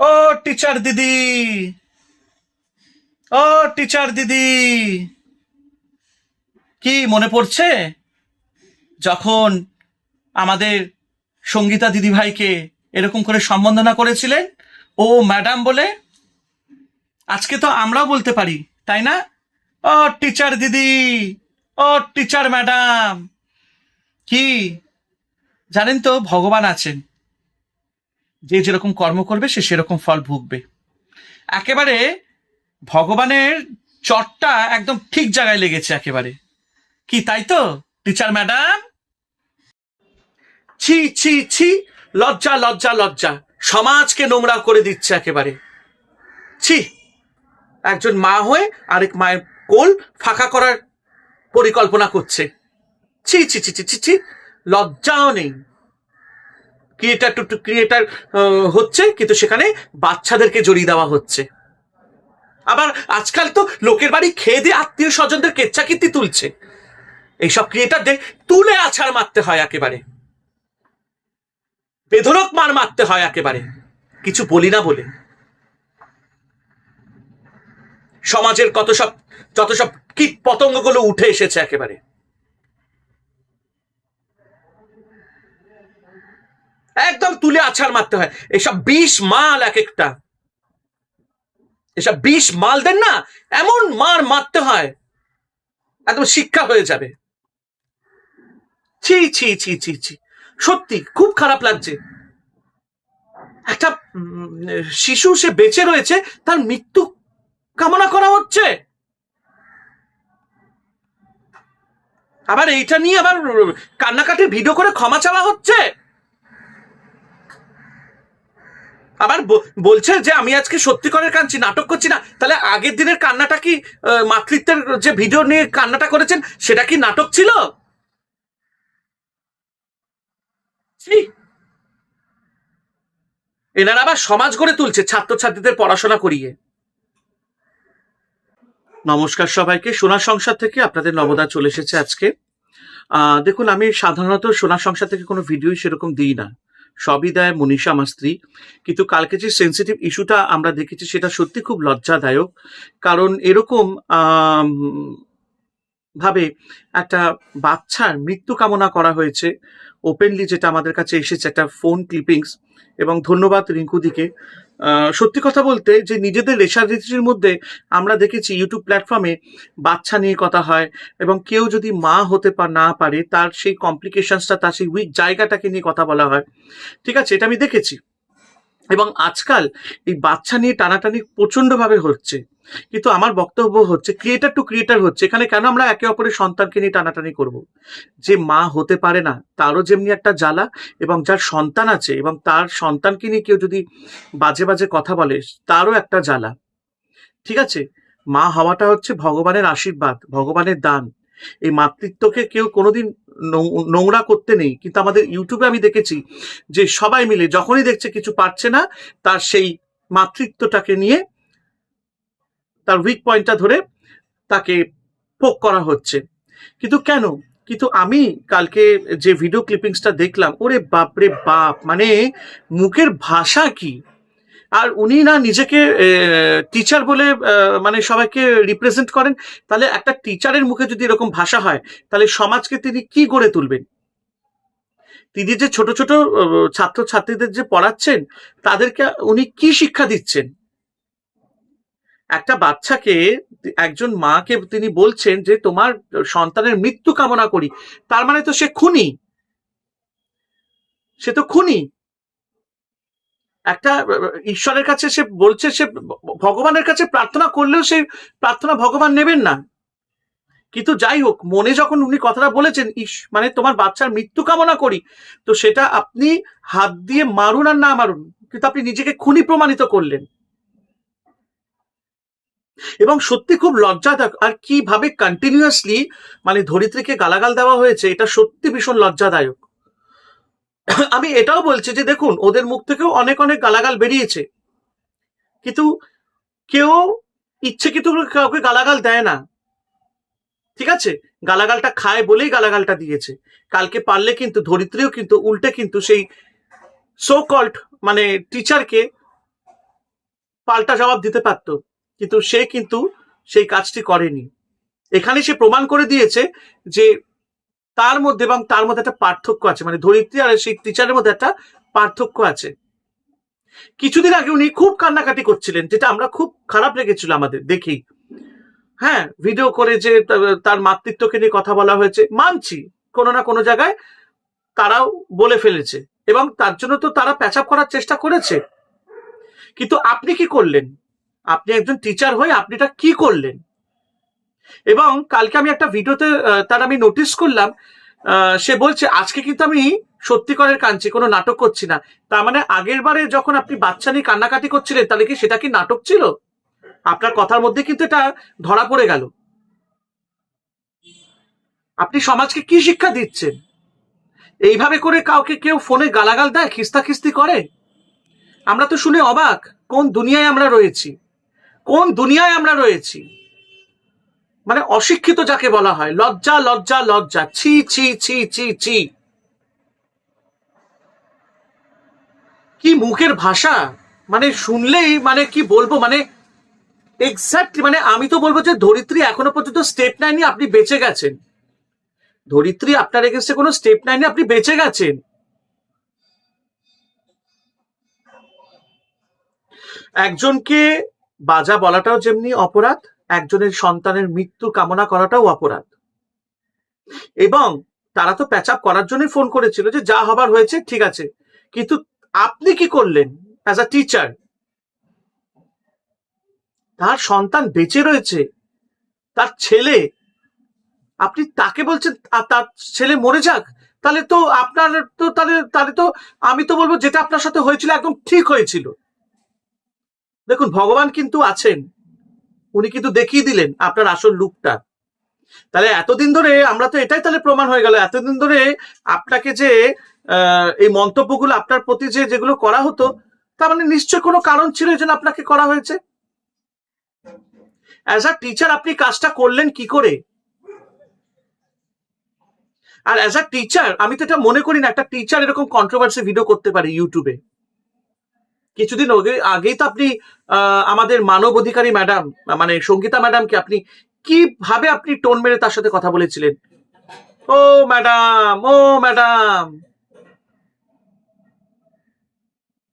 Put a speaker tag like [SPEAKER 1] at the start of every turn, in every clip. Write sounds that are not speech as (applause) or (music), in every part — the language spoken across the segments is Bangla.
[SPEAKER 1] ও টিচার দিদি। ও টিচার দিদি। কি মনে পড়ছে? যখন আমাদের সঙ্গীতা দিদিভাইকে এরকম করে সম্বন্ধনা করেছিলেন, ও ম্যাডাম বলে, আজকে তো আমরাও বলতে পারি, তাই না? ও টিচার দিদি, ও টিচার ম্যাডাম। কি? জানেন তো, ভগবান আছেন। যে যেরকম কর্ম করবে, সে সেরকম ফল ভুগবে। একেবারে ভগবানের চটটা একদম ঠিক জায়গায় লেগেছে একেবারে। কি তাই তো? টিচার ম্যাডাম ছি ছি ছি, লজ্জা লজ্জা লজ্জা। সমাজকে নোংরা করে দিচ্ছে একেবারে। ছি, একজন মা হয়ে আরেক মায়ের কোল ফাঁকা করার পরিকল্পনা করছে। ছি ছি ছি ছি ছি ছি, লজ্জাও নেই। ক্রিয়েটার টু ক্রিয়েটার হচ্ছে, কিন্তু সেখানে বাচ্চাদেরকে জড়িয়ে দেওয়া হচ্ছে। আবার আজকাল তো লোকের বাড়ি খেয়ে দিয়ে আত্মীয় স্বজনদের কেচ্ছা কীর্তি তুলছে। এইসব ক্রিয়েটারদের তুলে আছাড় মারতে হয় একেবারে। বেধরক মার মারতে হয় একেবারে। কিছু বলি না বলে। সমাজের কত সব, যত সব কীট পতঙ্গগুলো উঠে এসেছে একেবারে। একদম তুলে আছাড় মারতে হয়। এসব বিষ মাল এক একটা এসব বিষ মালদের না এমন মার মারতে হয়, একদম শিক্ষা হয়ে যাবে। ছি ছি ছি ছি ছি। সত্যি, খুব খারাপ লাগছে। একটা শিশু সে বেঁচে রয়েছে, তার মৃত্যু কামনা করা হচ্ছে। আবার এইটা নিয়ে আবার কান্নাকাটির ভিডিও করে ক্ষমা চাওয়া হচ্ছে। আবার বলছে যে আমি আজকে সত্যি করে কাঁদছি, নাটক করছি না। তাহলে আগের দিনের কান্নাটা কি মাতৃত্বের যে ভিডিও নিয়ে কান্নাটা করেছেন, সেটা কি নাটক ছিল! এনারা আবার সমাজ গড়ে তুলছে, ছাত্রছাত্রীদের পড়াশোনা করিয়ে। নমস্কার সবাইকে। সোনার সংসার থেকে আপনাদের নবদা চলে এসেছে আজকে। দেখুন, আমি সাধারণত সোনার সংসার থেকে কোনো ভিডিও সেরকম দিই না। সবই দেয় মনীষা, আমার স্ত্রী। কিন্তু কালকে যে সেন্সিটিভ ইস্যুটা আমরা দেখেছি, সেটা সত্যি খুব লজ্জাদায়ক। কারণ এরকম ভাবে একটা বাচ্চার মৃত্যু কামনা করা হয়েছে। ওপেনলি যেটা আমাদের কাছে এসেছে, একটা ফোন ক্লিপিংস এবং ধন্যবাদ রিঙ্কুদিকে। সত্যি কথা বলতে যে নিজেদের রেশারেশির মধ্যে আমরা দেখেছি ইউটিউব প্ল্যাটফর্মে বাচ্চা নিয়ে কথা হয় এবং কেউ যদি মা হতে পার না পারে তার সেই কমপ্লিকেশনসটা তার সেই উইক জায়গাটাকে নিয়ে কথা বলা হয়। ঠিক আছে, এটা আমি দেখেছি। এবং আজকাল এই বাচ্চা নিয়ে টানাটানি প্রচন্ডভাবে হচ্ছে। কিন্তু আমার বক্তব্য হচ্ছে ক্রিয়েটার টু ক্রিয়েটার হচ্ছে। এখানে কেন আমরা একে অপরের সন্তানকে নিয়ে টানাটানি করব? যে মা হতে পারে না, তারও যেমনি একটা জ্বালা এবং যার সন্তান আছে এবং তার সন্তানকে নিয়ে কেউ যদি বাজে বাজে কথা বলে, তারও একটা জ্বালা। ঠিক আছে? মা হওয়াটা হচ্ছে ভগবানের আশীর্বাদ, ভগবানের দান। এই মাতৃত্বকে কেউ কোনোদিন নোংরা করতে নেই। কিন্তু আমাদের ইউটিউবে আমি দেখেছি যে সবাই মিলে যখনই দেখছে কিছু পারছে না, তার সেই মাতৃত্বটাকে নিয়ে তার উইক পয়েন্টটা ধরে তাকে পোক করা হচ্ছে। কিন্তু কেন? কিন্তু আমি কালকে যে ভিডিও ক্লিপিংসটা দেখলাম, ওরে বাপরে বাপ! মানে মুখের ভাষা কি? আর উনি না নিজেকে টিচার বলে মানে সবাইকে রিপ্রেজেন্ট করেন। তাহলে একটা টিচারের মুখে যদি এরকম ভাষা হয়, তাহলে সমাজকে তিনি কি গড়ে তুলবেন? তিনি যে ছোট ছোট ছাত্র ছাত্রীদের যে পড়াচ্ছেন, তাদেরকে উনি কি শিক্ষা দিচ্ছেন? একটা বাচ্চাকে একজন মাকে তিনি বলছেন যে, তোমার সন্তানের মৃত্যু কামনা করি। তার মানে তো সে খুনি। সে তো খুনি। একটা ঈশ্বরের কাছে সে বলছে, সে ভগবানের কাছে প্রার্থনা করলেও সে প্রার্থনা ভগবান নেবেন না। কিন্তু যাই হোক, মনে যখন উনি কথাটা বলেছেন, ইস মানে তোমার বাচ্চার মৃত্যু কামনা করি। তো সেটা আপনি হাত দিয়ে মারুন আর না মারুন, কিন্তু আপনি নিজেকে খুনি প্রমাণিত করলেন। এবং সত্যি খুব লজ্জাদায়ক, আর কীভাবে কন্টিনিউয়াসলি মানে ধরিত্রীকে গালাগাল দেওয়া হয়েছে, এটা সত্যি ভীষণ লজ্জাদায়ক। (coughs) আমি এটাও বলছি যে দেখুন, ওদের মুখ থেকেও অনেক অনেক গালাগাল বেরিয়েছে। কিন্তু কেউ ইচ্ছে কিন্তু কাউকে গালাগাল দেয় না। ঠিক আছে? গালাগালটা খায় বলেই গালাগালটা দিয়েছে। কালকে পারলে কিন্তু, ধরিত্রীও কিন্তু, উল্টে কিন্তু সেই সো কল্ড মানে টিচারকে পাল্টা জবাব দিতে পারত। কিন্তু সে কিন্তু সেই কাজটি করেনি। এখানে সে প্রমাণ করে দিয়েছে যে তার মধ্যে এবং তার মধ্যে একটা পার্থক্য আছে। মানে ধরিত্রী আর সেই টিচারের মধ্যে একটা পার্থক্য আছে। কিছুদিন আগে উনি খুব কান্নাকাটি করছিলেন, যেটা আমরা খুব খারাপ লেগেছিল আমাদের দেখি হ্যাঁ ভিডিও করে যে তার মাতৃত্বকে নিয়ে কথা বলা হয়েছে, মানছি। কোনো না কোনো জায়গায় তারাও বলে ফেলেছে। এবং তার জন্য তো তারা প্যাচাপ করার চেষ্টা করেছে। কিন্তু আপনি কি করলেন? আপনি একজন টিচার হয়ে আপনি এটা কি করলেন? এবং কালকে আমি একটা ভিডিওতে তার আমি নোটিস করলাম সে বলছে, আজকে কিন্তু আমি সত্যিকারের কাঁদছি, কোনো নাটক করছি না। তার মানে আগের বারে যখন আপনি বাচ্চা নিয়ে কান্নাকাটি করছিলেন, তাহলে কি সেটা কি নাটক ছিল? আপনার কথার মধ্যে কিন্তু এটা ধরা পড়ে গেল। আপনি সমাজকে কি শিক্ষা দিচ্ছেন? এইভাবে করে কাউকে কেউ ফোনে গালাগাল দেয় খিস্তা খিস্তি করে? আমরা তো শুনে অবাক, কোন দুনিয়ায় আমরা রয়েছি? কোন দুনিয়ায় আমরা রয়েছি? মানে অশিক্ষিত যাকে বলা হয়, লজ্জা লজ্জা লজ্জা, ছি ছি ছি ছি ছি। কি মুখের ভাষা? মানে শুনলেই মানে কি বলব? মানে এক্স্যাক্টলি মানে আমি তো বলব যে ধরিত্রী এখনও পর্যন্ত স্টেপ নেয়নি, আপনি বেঁচে গেছেন। ধরিত্রী আপনার এগেনস্টে কোনো স্টেপ নেয়নি, আপনি বেঁচে গেছেন। একজনকে বাজা বলাটাও যেমনি অপরাধ একজনের সন্তানের মৃত্যু কামনা করাটাও অপরাধ। এবং তারা তো প্যাচ আপ করার জন্যই ফোন করেছিল যে যা হবার হয়েছে, ঠিক আছে। কিন্তু আপনি কি করলেন অ্যাজ আ টিচার তার সন্তান বেঁচে রয়েছে, তার ছেলে, আপনি তাকে বলছেন তার ছেলে মরে যাক, তাহলে তো আপনার তো, তাহলে তাহলে তো আমি তো বলব যেটা আপনার সাথে হয়েছিল একদম ঠিক হয়েছিল। দেখুন, ভগবান কিন্তু আছেন। উনি কিন্তু দেখিয়ে দিলেন আপনার আসল লুকটা। তাহলে এতদিন ধরে আমরা তো এটাই তাহলে প্রমাণ হয়ে গেল, এতদিন ধরে আপনাকে যে এই মন্তব্যগুলো আপনার প্রতি যে যেগুলো করা হতো, তার মানে নিশ্চয় কোনো কারণ ছিল এই জন্য আপনাকে করা হয়েছে? অ্যাজ আ টিচার আপনি কাজটা করলেন কি করে? আর অ্যাজ আ টিচার আমি তো এটা মনে করি না, একটা টিচার এরকম কন্ট্রোভার্সি ভিডিও করতে পারে ইউটিউবে কিছুদিন আগে আগেই তো আপনি আমাদের মানব অধিকারী ম্যাডাম মানে সঙ্গীতা ম্যাডামকে আপনি কীভাবে আপনি টোন মেরে তার সাথে কথা বলেছিলেন? ও ম্যাডাম ও ম্যাডাম।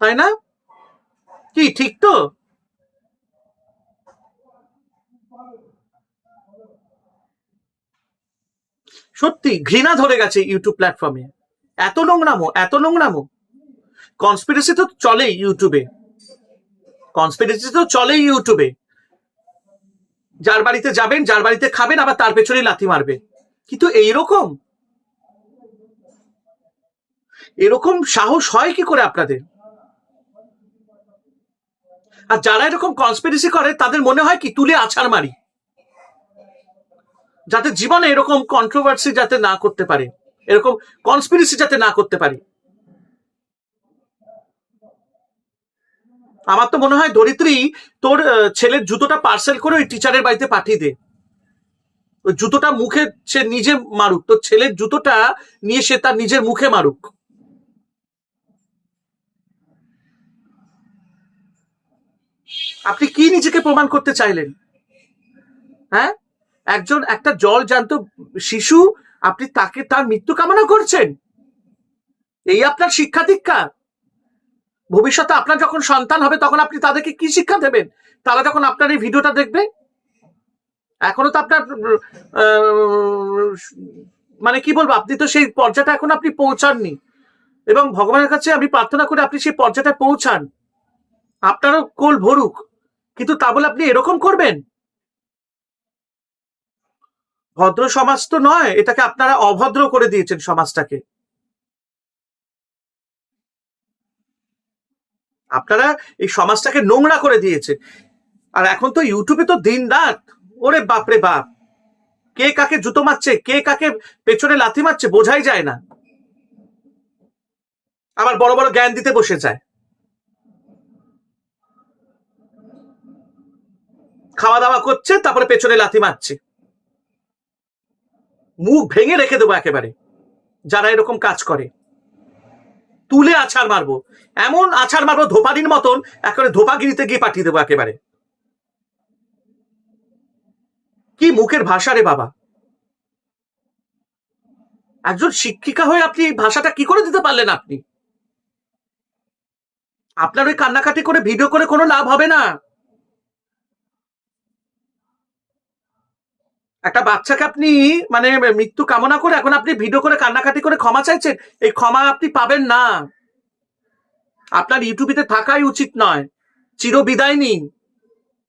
[SPEAKER 1] তাই না? কি, ঠিক তো? সত্যি, ঘৃণা ধরে গেছে ইউটিউব প্ল্যাটফর্মে এত নোংরামো এত নোংরামো। কনস্পিরেসি তো চলেই ইউটিউবে কনস্পিরেসি তো চলেই ইউটিউবে যার বাড়িতে যাবেন, যার বাড়িতে খাবেন, আবার তার পেছনে লাথি মারবে। কিন্তু এইরকম? এরকম সাহস হয় কি করে আপনাদের? আর যারা এরকম কনস্পিরেসি করে, তাদের মনে হয় কি তুলে আছাড় মারি? যাতে জীবনে এরকম কন্ট্রোভার্সি যাতে না করতে পারে। এরকম কনস্পিরেসি যাতে না করতে পারে। আমার তো মনে হয় ধরিত্রী তোর ছেলের জুতোটা পার্সেল করে ওই টিচারের বাড়িতে পাঠিয়ে দে। জুতোটা মুখে সে নিজে মারুক, তোর ছেলের জুতোটা নিয়ে সে তার নিজের মুখে মারুক। আপনি কি নিজেকে প্রমাণ করতে চাইলেন? হ্যাঁ? একজন, একটা জল জান্ত শিশু, আপনি তাকে তার মৃত্যু কামনা করছেন? এই আপনার শিক্ষা দীক্ষা। ভবিষ্যতে আপনার যখন সন্তান হবে, তখন আপনি তাদেরকে কি শিক্ষা দেবেন? তারা যখন আপনার এই ভিডিওটা দেখবে, এখনও তো আপনার মানে কি বলব, আপনি তো সেই পর্যায়টা এখন আপনি পৌঁছাননি। এবং ভগবানের কাছে আমি প্রার্থনা করি আপনি সেই পর্যায়টায় পৌঁছান। আপনারও কোল ভরুক, কিন্তু তা বলে আপনি এরকম করবেন? ভদ্র সমাজ তো নয়, এটাকে আপনারা অভদ্র করে দিয়েছেন সমাজটাকে। আপনারা এই সমাজটাকে নোংরা করে দিয়েছে। আর এখন তো ইউটিউবে তো দিন রাত। ওরে বাপরে বাপ। কে কাকে জুতো মারছে, কে কাকে পেছনে লাথি মারছে বোঝাই যায় না। আবার বড় বড় জ্ঞান দিতে বসে যায়। খাওয়া দাওয়া করছে, তারপরে পেছনে লাথি মারছে। মুখ ভেঙে রেখে দেবো একেবারে। যারা এরকম কাজ করে। তুলে আছাড় মারবো। এমন আছাড় মারবো ধোপানির মতন, একেবারে ধোপাগিরিতে গিয়ে পাঠিয়ে দেবো একেবারে। কি মুখের ভাষা রে বাবা। একজন শিক্ষিকা হয়ে আপনি ভাষাটা কি করে দিতে পারলেন আপনি? আপনার ওই কান্নাকাটি করে, ভিডিও করে কোনো লাভ হবে না। একটা বাচ্চাকে আপনি মানে মৃত্যু কামনা করে এখন আপনি ভিডিও করে কান্নাকাটি করে ক্ষমা চাইছেন, এই ক্ষমা আপনি পাবেন না। আপনার ইউটিউবিতে থাকাই উচিত নয় চির বিদায় নিন।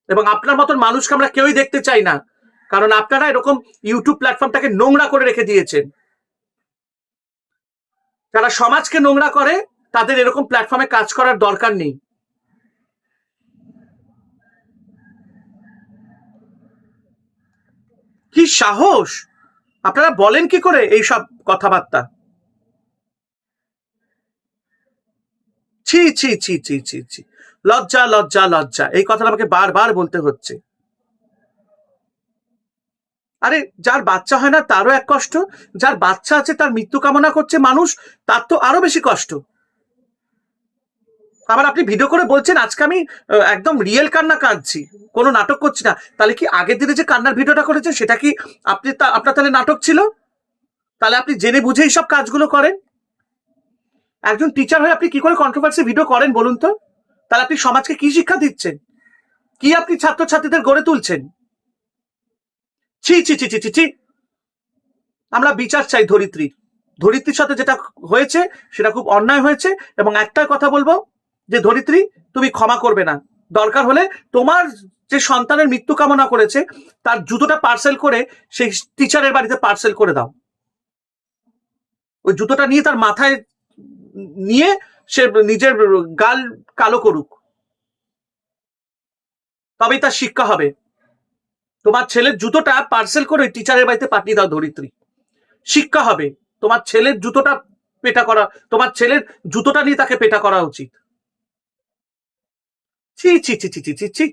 [SPEAKER 1] এবং আপনার মতন মানুষকে আমরা কেউই দেখতে চাই না, কারণ আপনারা এরকম ইউটিউব প্ল্যাটফর্মটাকে নোংরা করে রেখে দিয়েছেন। যারা সমাজকে নোংরা করে, তাদের এরকম প্ল্যাটফর্মে কাজ করার দরকার নেই। কি সাহস? আপনারা বলেন কি করে এই সব কথাবার্তা? ছি ছি ছি ছি ছি ছি। লজ্জা লজ্জা লজ্জা। এই কথাটা আমাকে বারবার বলতে হচ্ছে। আরে, যার বাচ্চা হয় না তারও এক কষ্ট। যার বাচ্চা আছে তার মৃত্যু কামনা করছে মানুষ, তার তো আরও বেশি কষ্ট। আবার আপনি ভিডিও করে বলছেন, আজকে আমি একদম রিয়েল কান্না কাঁদছি। কোনো নাটক করছি না। তাহলে কি আগের দিনে যে কান্নার ভিডিওটা করেছেন, সেটা কি আপনি আপনার তাহলে নাটক ছিল? তাহলে আপনি জেনে বুঝে সব কাজগুলো করেন? একজন টিচার হয়ে আপনি কি করে কন্ট্রোভার্সি ভিডিও করেন বলুন তো? তাহলে আপনি সমাজকে কি শিক্ষা দিচ্ছেন? কি আপনি ছাত্রছাত্রীদের গড়ে তুলছেন? ছি ছি ছি ছি ছি ছি। আমরা বিচার চাই ধরিত্রী ধরিত্রীর সাথে যেটা হয়েছে, সেটা খুব অন্যায় হয়েছে। এবং একটাই কথা বলব যে ধরিত্রী, তুমি ক্ষমা করবে না। দরকার হলে তোমার যে সন্তানের মৃত্যু কামনা করেছে, তার জুতোটা পার্সেল করে সেই টিচারের বাড়িতে পার্সেল করে দাও। ওই জুতোটা নিয়ে তার মাথায় নিয়ে সে নিজের গাল কালো করুক। তবেই তার শিক্ষা হবে। তোমার ছেলের জুতোটা পার্সেল করে ওই টিচারের বাড়িতে পাঠিয়ে দাও ধরিত্রী। শিক্ষা হবে। তোমার ছেলের জুতোটা পেটা করা, তোমার ছেলের জুতোটা নিয়ে তাকে পেটা করা উচিত। ছি ছি ছি ছি ছি ছি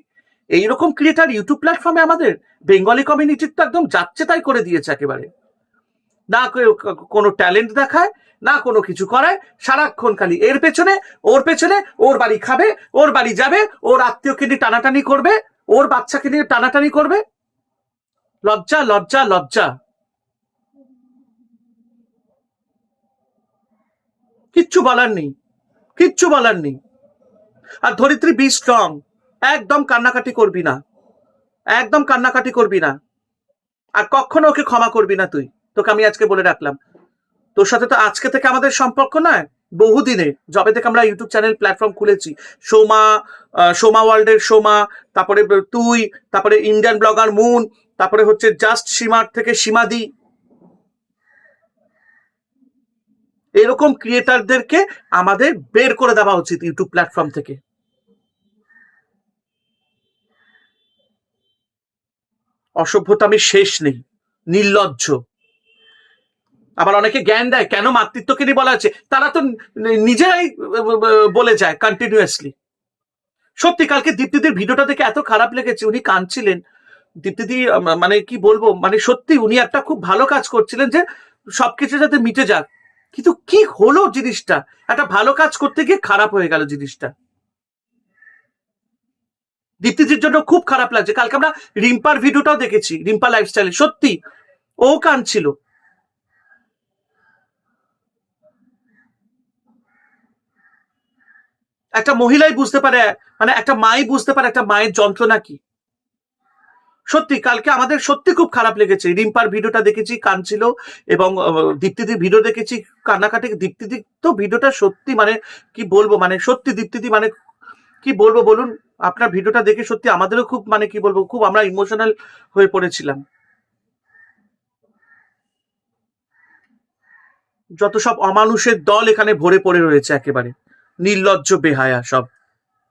[SPEAKER 1] এইরকম ক্রিয়েটার ইউটিউব প্ল্যাটফর্মে আমাদের বেঙ্গলি কমিউনিটির তো একদম যাচ্ছে তাই করে দিয়েছে একেবারে। না কোনো ট্যালেন্ট দেখায়, না কোনো কিছু করায়, সারাক্ষণ খালি এর পেছনে, ওর পেছনে, ওর বাড়ি খাবে, ওর বাড়ি যাবে, ওর আত্মীয়কে নিয়ে টানাটানি করবে, ওর বাচ্চাকে নিয়ে টানাটানি করবে। লজ্জা লজ্জা লজ্জা। কিচ্ছু বলার নেই, কিচ্ছু বলার নেই। আর ধরিত্রী বি স্ট্রং একদম কান্নাকাটি করবি না। একদম কান্নাকাটি করবি না। আর কখনো ওকে ক্ষমা করবি না তুই। তোকে আমি আজকে বলে রাখলাম। তোর সাথে তো আজকে থেকে আমাদের সম্পর্ক নয় বহুদিনে যবে থেকে আমরা ইউটিউব চ্যানেল প্ল্যাটফর্ম খুলেছি। সোমা সোমা ওয়ার্ল্ডের সোমা, তারপরে তুই, তারপরে ইন্ডিয়ান ব্লগার মুন, তারপরে হচ্ছে জাস্ট সীমার থেকে সীমাদি। এরকম ক্রিয়েটারদেরকে আমাদের বের করে দেওয়া উচিত ইউটিউব প্ল্যাটফর্ম থেকে। অসভ্যতা আমি শেষ নেই, নির্লজ্জ। আবার অনেকে জ্ঞান দেয়, কেন মাতৃত্বকে নিয়ে বলা আছে তারা তো নিজেরাই বলে যায় কন্টিনিউয়াসলি সত্যি, কালকে দীপ্তিদির ভিডিওটা দেখে এত খারাপ লেগেছে, উনি কাঁদছিলেন। দীপ্তিদি মানে কি বলব মানে সত্যি উনি একটা খুব ভালো কাজ করছিলেন যে সবকিছু যাতে মিটে যাক। কিন্তু কি হলো জিনিসটা? একটা ভালো কাজ করতে গিয়ে খারাপ হয়ে গেল জিনিসটা। দীপ্তিদির জন্য খুব খারাপ লাগছে। কালকে আমরা রিম্পার ভিডিওটাও দেখেছি, রিম্পা লাইফস্টাইলে সত্যি, ও কাঁদছিল একটা মহিলাই বুঝতে পারে মানে একটা মাই বুঝতে পারে একটা মায়ের যন্ত্রণা কি। সত্যি, কালকে আমাদের সত্যি খুব খারাপ লেগেছে। রিম্পার ভিডিওটা দেখেছি কাঁদছিল এবং দীপ্তিদির ভিডিও দেখেছি, কান্নাকাটি দীপ্তিদি তো ভিডিওটা সত্যি মানে কি বলব মানে সত্যি দীপ্তিদি মানে কি বলব বলুন? আপনার ভিডিওটা দেখে সত্যি আমাদেরও খুব মানে কি বলব, খুব আমরা ইমোশনাল হয়ে পড়েছিলাম। যত সব অমানুষের দল এখানে ভরে পড়ে রয়েছে একেবারে। নির্লজ্জ, বেহায়া সব।